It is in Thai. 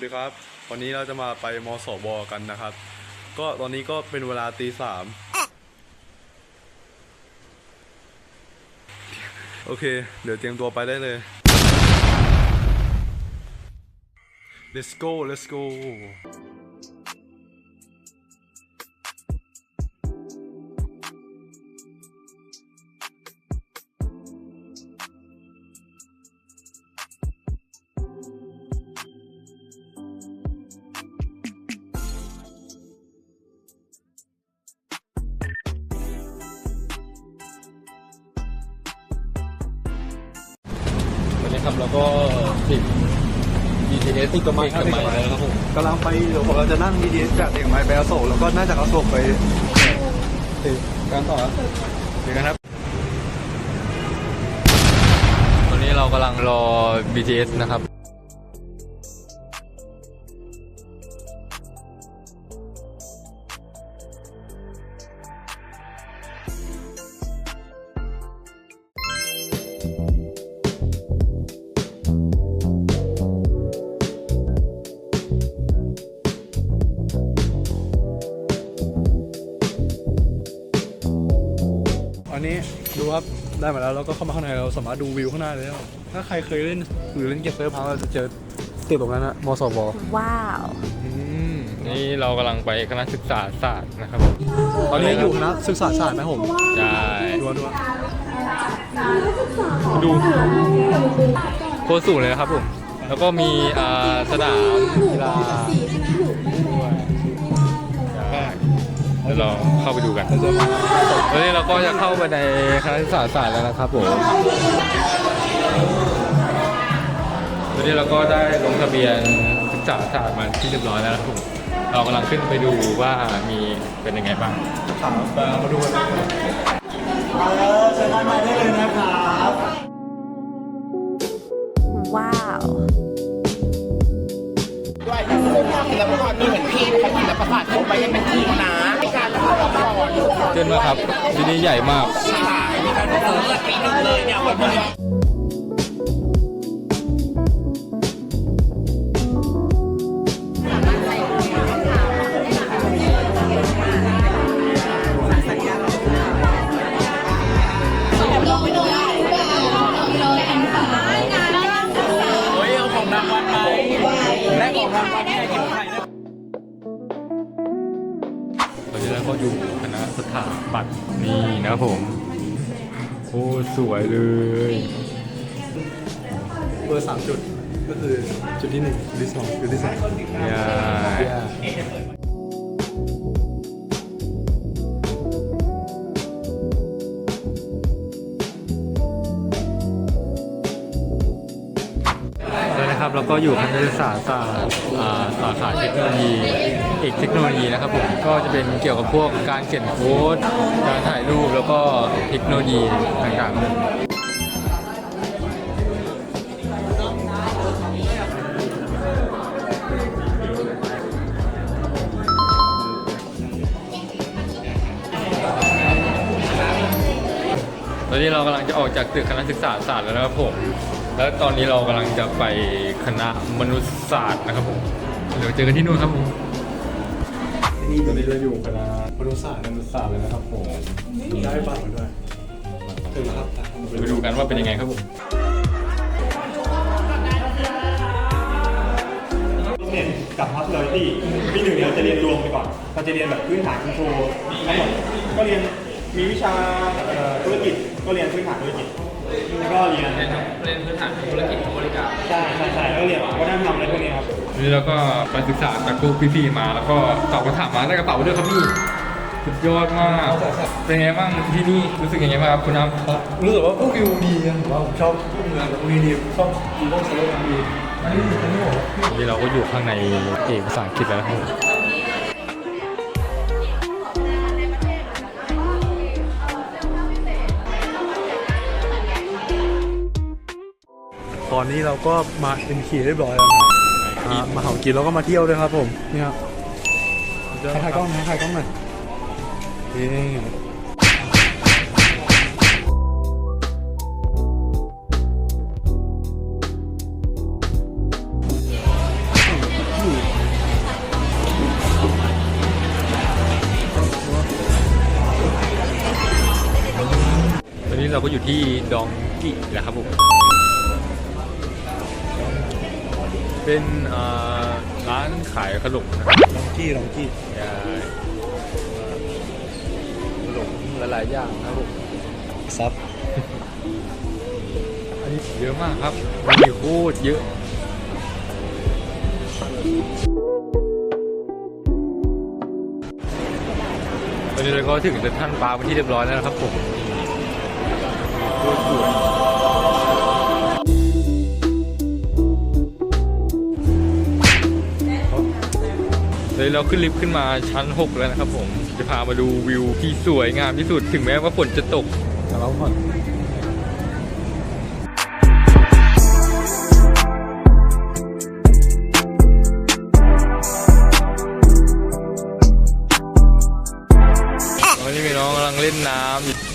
สวัสดีครับวันนี้เราจะมาไปมสวกันนะครับ ก็ตอนนี้ก็เป็นเวลาตีสามโอเค เดี๋ยวเตรียมตัวไปได้เลย let's go let's go นนี้ครับเราก็ติด BTS ติดกับไม้กับไม้แล้วครับผมกำลังไปเดี๋ยวผมเราจะนั่ง BTS จากเด็กไม้ไปอโศกแล้วก็น่าจะอโศกไปถึงการต่อเดี๋ยวกันครับตอนนี้เรากำลังรอ BTS นะครับ นนี้ดูครับได้มาแล้วเราก็เข้ามาข้างในเราสามารถดูวิวข้างหน้าได้แล้วถ้าใครเคยเล่นหรือเล่นเกมเซิร์ฟพาร์คเราจะเจอตึกตรงนั้นนะมสวว้าว นี่เรากำลังไปคณะศึกษาศาสตร์นะครับตอนนี้อยู่คณะศึกษาศาสตร์นะผมใช่ดูว่าดูว่าดูโคตรสูงเลยนะครับผม แล้วก็มีอ่าสนามกีฬา ดี๋ยวเราเข้าไปดูกันตอนนี้เราก็จะเข้าไปในคณะศึกษาศาสตร์แล้วนะครับผมตอนนี้เราก็ได้ลงทะเบียนศึกษาศาสตร์มาที่เรียบร้อยแล้วนะครับผมเรากำลังขึ้นไปดูว่ามีเป็นยังไงบ้างถามมามาดูกันว้าวด้ว ทางศิลปากรมีเหมือนพี่นะคะศิลปศาสตร์เขาไปยังเป็นทีมนะในการทำละครเกินมากครับที่นี่ใหญ่มากขายมีการเสนอปี อนนี้เราก็อยู่คณะสถาปัตย์นี่นะครับผม โอ้สวยเลย เบอร์สามจุดก็คือจุดที่หนึ่งจุดที่สองจุดที่สามย่าแล้วนะครับเราก็อยู่คณะศึกษาศาสตร์อ่าสาขาเทคโนโลยีเอีกเทคโนโลยีนะครับผมก็จะเป็นเกี่ยวกับพวกการเขียนโค้ดการถ่ายรูปแล้วก็เทคโนโลยีต่างๆตอนนี้เรากำลังจะออกจากตึกคณะศึกษาศาสตร์แล้วนะครับผม แล้วตอนนี้เรากำลังจะไปคณะมนุษยศาสตร์นะครับผม เดี๋ยวเจอกันที่นู่นครับผม ตอนนี้เราอยู่คณะมนุษยศาสตร์มนุษยศาสตร์เลยนะครับผมได้บัตรมาด้วยถึงแล้วครับตามผมไปไปดูกันว่าเป็นยังไงครับผมเรียนกับ hospitality ปีหนึ่งเนี่ยเราจะเรียนรวมไปก่อนเราจะเรียนแบบพื้นฐานคอนโทรลทั้งหมดก็เรียน มีวิชาเอ่อธุรกิจก็เรียนพื้นฐานธุรกิจแล้วก็เรียนเรียนพื้นฐานธุรกิจบริการ ใช่ใช่ใช่แล้วก็เรียนวัฒนธรรมอะไรพวกนี้ครับ นี่เราก็ไปศึกษาจากพวกพี่ๆมา แล้วก็ตอบคำถามมาได้กระเป๋าด้วยครับพี่สุดยอดมาก เป็นไงบ้างที่นี่รู้สึกยังไงบ้างครับคุณน้ำครับรู้สึกว่าพวกวิวดีนะผมว่าผมชอบพวกเมืองแบบนี้ดีชอบดูพวกสโลว์ดีอันนี้อันนี้ผมวันนี้เราก็อยู่ข้างในเอกภาษาอังกฤษแล้วนะครับ ตอนนี้เราก็มาเอ็นคีเรียบร้อยแล้วนะอ่มาห่ากินแล้วก็มาเที่ยวด้วยครับผมเนี่ยถ่ายกล้องนะถ่ายกล้องหน่อยนี่เราก็อยู่ที่ดองกิแล้วครับผม เป็นอ่าร้านขายขนมนะครับลองกี้ลองกี้ใช่ขนมหลายๆอย่างนะครับผมซับอันนี้เยอะมากครับมีโคตรเยอะตอนนี้เราก็ถึงเซ็นทรัลปาร์คเป็นที่เรียบร้อยแล้วนะครับผม เลยเราขึ้นลิฟต์ขึ้นมาชั้น 6 แล้วนะครับผมจะพามาดูวิวที่สวยงามที่สุดถึงแม้ว่าฝนจะตกแต่เราก่อนตอนนี้มีน้องกำลังเล่นน้ำอยู่